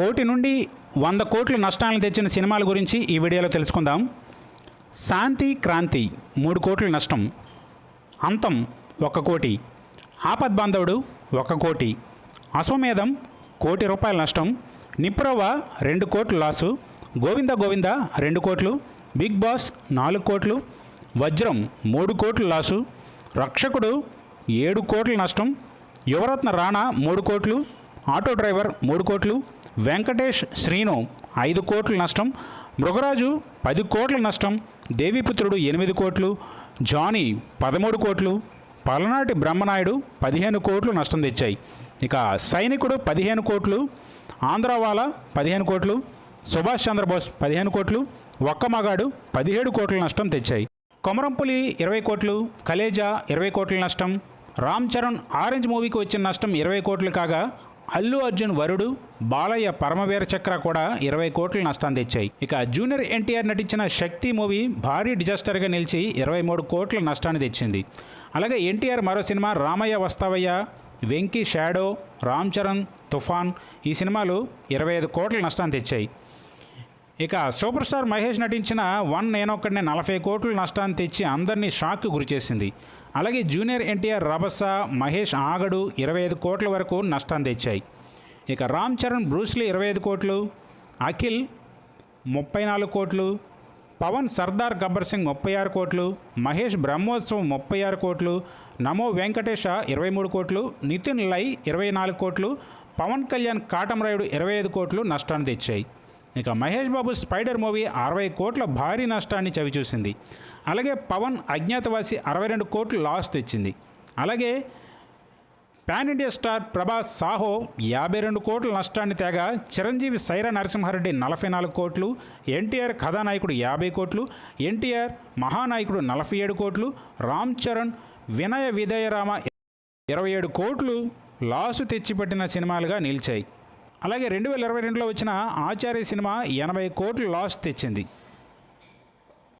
కోటి నుండి వంద కోట్ల నష్టాలను తెచ్చిన సినిమాల గురించి ఈ వీడియోలో తెలుసుకుందాం. శాంతి క్రాంతి మూడు కోట్ల నష్టం అంతం ఒక కోటి. ఆపద్ బాంధవుడు ఒక కోటి. అశ్వమేధం కోటి రూపాయల నష్టం. నిప్రోవ రెండు కోట్లు లాసు. గోవింద గోవింద రెండు కోట్లు. బిగ్ బాస్ నాలుగు కోట్లు. వజ్రం మూడు కోట్లు లాసు. రక్షకుడు ఏడు కోట్ల నష్టం. యువరత్న రాణా మూడు కోట్లు. ఆటో డ్రైవర్ మూడు కోట్లు. వెంకటేష్ శ్రీను ఐదు కోట్ల నష్టం మృగరాజు పది కోట్ల నష్టం దేవిపుత్రుడు ఎనిమిది కోట్లు జానీ పదమూడు కోట్లు పలనాటి బ్రహ్మనాయుడు పదిహేను కోట్లు నష్టం తెచ్చాయి. ఇక సైనికుడు పదిహేను కోట్లు ఆంధ్రావాల పదిహేను కోట్లు సుభాష్ చంద్రబోస్ పదిహేను కోట్లు ఒక్క మగాడు పదిహేడు కోట్ల నష్టం తెచ్చాయి. కొమరంపులి ఇరవై కోట్లు కలేజా ఇరవై కోట్ల నష్టం రామ్ చరణ్ ఆరెంజ్ మూవీకి వచ్చిన నష్టం ఇరవై కోట్లు కాగా అల్లు అర్జున్ వరుడు బాలయ్య పరమవీర చక్ర కూడా ఇరవై కోట్ల నష్టాన్ని తెచ్చాయి. ఇక జూనియర్ ఎన్టీఆర్ నటించిన శక్తి మూవీ భారీ డిజాస్టర్గా నిలిచి ఇరవై మూడు కోట్ల నష్టాన్ని తెచ్చింది. అలాగే ఎన్టీఆర్ మరో సినిమా రామయ్య వస్తావయ్య వెంకీ షాడో రామ్ చరణ్ తుఫాన్ ఈ సినిమాలు ఇరవై ఐదు కోట్ల నష్టాన్ని తెచ్చాయి. ఇక సూపర్ స్టార్ మహేష్ నటించిన వన్ నేనొక్కడిని నలభై కోట్ల నష్టాన్ని తెచ్చి అందరినీ షాక్కి గురిచేసింది. అలాగే జూనియర్ ఎన్టీఆర్ రభస మహేష్ ఆగడు ఇరవై ఐదు కోట్ల వరకు నష్టాన్ని తెచ్చాయి. ఇక రామ్ చరణ్ బ్రూస్లీ ఇరవై ఐదు కోట్లు అఖిల్ ముప్పై నాలుగు కోట్లు పవన్ సర్దార్ గబ్బర్ సింగ్ ముప్పై ఆరు కోట్లు మహేష్ బ్రహ్మోత్సవం ముప్పై ఆరు కోట్లు నమో వెంకటేష ఇరవై మూడు కోట్లు నితిన్ లై ఇరవై నాలుగు కోట్లు పవన్ కళ్యాణ్ కాటమరాయుడు ఇరవై ఐదు కోట్లు నష్టాన్ని తెచ్చాయి. ఇక మహేష్ బాబు స్పైడర్ మూవీ అరవై కోట్ల భారీ నష్టాన్ని చవిచూసింది. అలాగే పవన్ అజ్ఞాతవాసి అరవై రెండు కోట్లు లాస్ తెచ్చింది. అలాగే pan India star Prabhas Saaho యాభై రెండు కోట్ల నష్టాన్ని తేగా చిరంజీవి సైరా నరసింహారెడ్డి నలభై నాలుగు కోట్లు ఎన్టీఆర్ కథానాయకుడు యాభై కోట్లు ఎన్టీఆర్ మహానాయకుడు నలభై ఏడు కోట్లు రామ్ చరణ్ వినయ విదయరామ ఇరవై ఏడు కోట్లు లాసు తెచ్చిపెట్టిన సినిమాలుగా నిలిచాయి. అలాగే రెండు వేల ఇరవై రెండులో వచ్చిన ఆచార్య సినిమా ఎనభై కోట్లు లాస్ తెచ్చింది.